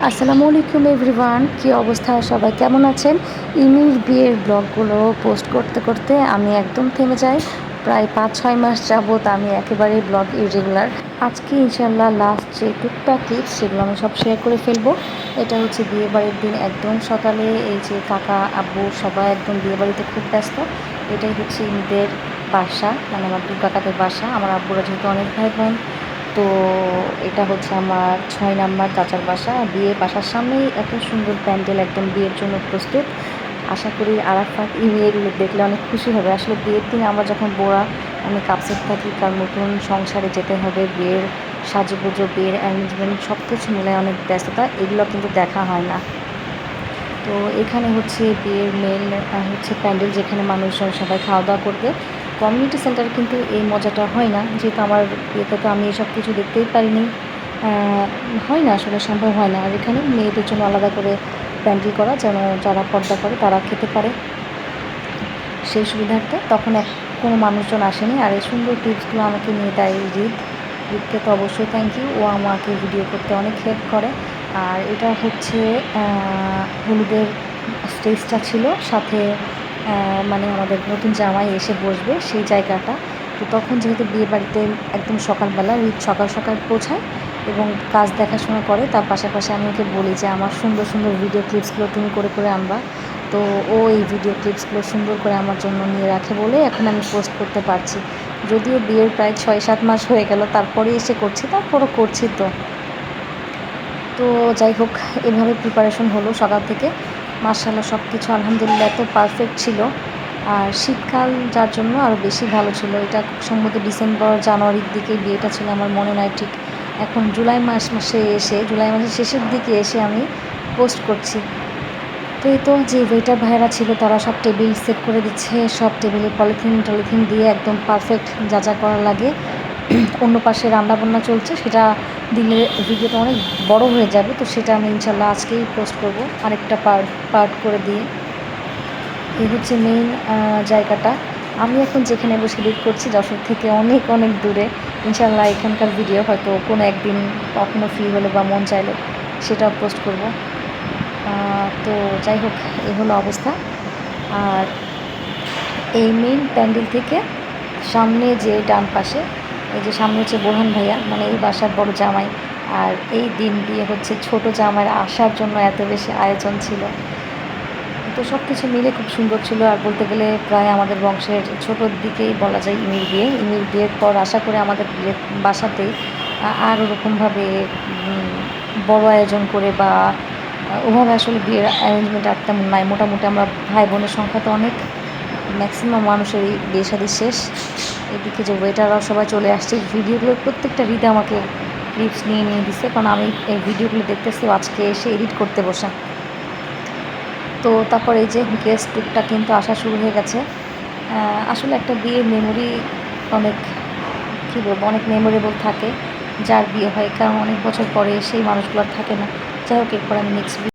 আসসালামু আলাইকুম এভরিওয়ান, কী অবস্থা? সবাই কেমন আছেন? ইমির বিয়ের ব্লগগুলো পোস্ট করতে করতে আমি একদম থেমে যাই। প্রায় পাঁচ ছয় মাস যাবত আমি একেবারেই ব্লগ ইরেগুলার। আজকে ইনশাল্লাহ লাস্ট যে টুকটাক ক্লিপ সেগুলো আমি সব শেয়ার করে ফেলব। এটা হচ্ছে বিয়েবাড়ির দিন একদম সকালে এই যে কাকা, আব্বু সবাই একদম বিয়েবাড়িতে খুব ব্যস্ত। এটাই হচ্ছে ইমিদের বাসা মানে আমার দু কাকাদের বাসা। আমার আব্বুরা যেহেতু অনেক ভাই বোন তো এটা হচ্ছে আমার ছয় নাম্বার চাচার বাসা। বিয়ে বাসার সামনেই এত সুন্দর প্যান্ডেল, একদম বিয়ের জন্য প্রস্তুত। আশা করি আরাফাত ইমেল দেখলে অনেক খুশি হবে। আসলে বিয়ের দিন আমরা যখন বোড়া অনেক আপসেট থাকি তার নতুন সংসারে যেতে হবে, বিয়ের সাজুগুজো, বিয়ের অ্যারেঞ্জমেন্ট সব কিছু মিলে অনেক ব্যস্ততা, এগুলো কিন্তু দেখা হয় না। তো এখানে হচ্ছে বিয়ের মেল হচ্ছে প্যান্ডেল যেখানে মানুষজন সবাই খাওয়া দাওয়া করবে। কমিউনিটি সেন্টার কিন্তু এই মজাটা হয় না। যেহেতু আমার বিয়েতে তো আমি এসব কিছু দেখতেই পারিনি। হয় না, আসলে সম্ভব হয় না। আর এখানে মেয়েদের জন্য আলাদা করে প্যান্ডেল করা, যেন যারা পর্দা করে তারা খেতে পারে। সেই সুবিধার্থে তখন এক, কোনো মানুষজন আসেনি। আর এই সুন্দর টিপসগুলো আমাকে নিয়ে দেয় রিদ। রিদকে তো অবশ্যই থ্যাংক ইউ ও আমাকে ভিডিও করতে অনেক হেল্প করে। আর এটা হচ্ছে হলুদের স্টেজটা ছিল। সাথে মানে আমাদের নতুন জামাই এসে বসবে সেই জায়গাটা। তো তখন যেহেতু বিয়ে বাড়িতে একদম সকালবেলা রিত সকাল সকাল পৌঁছায় এবং কাজ দেখাশোনা করে, তার পাশাপাশি আমি ওকে বলি যে, আমার সুন্দর সুন্দর ভিডিও ক্লিপসগুলো তুমি করে করে আনবা। তো ও এই ভিডিও ক্লিপসগুলো সুন্দর করে আমার জন্য নিয়ে রাখে বলে এখন আমি পোস্ট করতে পারছি। যদিও বিয়ের প্রায় ছয় সাত মাস হয়ে গেল, তারপরে এসে করছি, তারপরও করছি তো। তো যাই হোক, এভাবে প্রিপারেশন হলো সকাল থেকে। মার্শাল্লাহ সব কিছু আলহামদুলিল্লাহ এত পারফেক্ট ছিল। আর শীতকাল যার জন্য আরও বেশি ভালো ছিল। এটা সম্ভবত ডিসেম্বর, জানুয়ারির দিকে বিয়েটা ছিল আমার মনে নাই ঠিক। এখন জুলাই মাস, মাসে এসে, জুলাই মাসের শেষের দিকে এসে আমি পোস্ট করছি। তো এই তো যে ওয়েটার ভাইয়েরা ছিল তারা সব টেবিল সেট করে দিচ্ছে। সব টেবিলে পলিথিন টলিথিন দিয়ে একদম পারফেক্ট যা যা করা লাগে। অন্য পাশে রান্নাবান্না চলছে, সেটা দিলে ভিডিওটা অনেক বড় হয়ে যাবে, তো সেটা আমি ইনশাল্লাহ আজকেই পোস্ট করব। আরেকটা পার্ট পার্ট করে দিয়ে। এই হচ্ছে মেইন জায়গাটা। আমি এখন যেখানে বসে এডিট করছি, যশোর থেকে অনেক অনেক দূরে। ইনশাল্লাহ এখানকার ভিডিও হয়তো কোনো একদিন কখনো ফ্রি হলে বা মন চাইলে সেটাও পোস্ট করব। তো যাই হোক, এই হলো অবস্থা। আর এই মেইন প্যান্ডেল থেকে সামনে যে ডান পাশে এই যে সামনে হচ্ছে বোরহান ভাইয়া মানে এই বাসার বড় জামাই। আর এই দিন দিয়ে হচ্ছে ছোট জামাইয়ের আসার জন্য এত বেশি আয়োজন ছিল। তো সব কিছু মিলে খুব সুন্দর ছিল। আর বলতে গেলে প্রায় আমাদের বংশের ছোটোর দিকেই বলা যায় ইমির বিয়ে। ইমির বিয়ের পর আশা করে আমাদের বিয়ের বাসাতেই আর ওরকমভাবে বড় আয়োজন করে বা ওভাবে আসলে বিয়ের অ্যারেঞ্জমেন্ট আর তেমন নাই। মোটামুটি আমরা ভাই বোনের সংখ্যা তো অনেক। ম্যাক্সিমাম মানুষেরই বিয়ে শাদী শেষ। এদিকে যে ওয়েটাররাও সবাই চলে আসছে ভিডিওগুলোর প্রত্যেকটা রিদে আমাকে ক্লিপস নিয়ে নিয়ে দিচ্ছে কারণ আমি এই ভিডিওগুলো দেখতেছি আজকে এসে এডিট করতে বসা। তো তারপর এই যে গেস্ট টুকটা কিন্তু আসা শুরু হয়ে গেছে। আসলে একটা বিয়ের মেমোরি অনেক, কী বলব, অনেক মেমোরেবল থাকে, যার বিয়ে হয়, কারণ অনেক বছর পরে সেই মানুষগুলো থাকে না। যাই হোক, এরপর আমি নেক্সট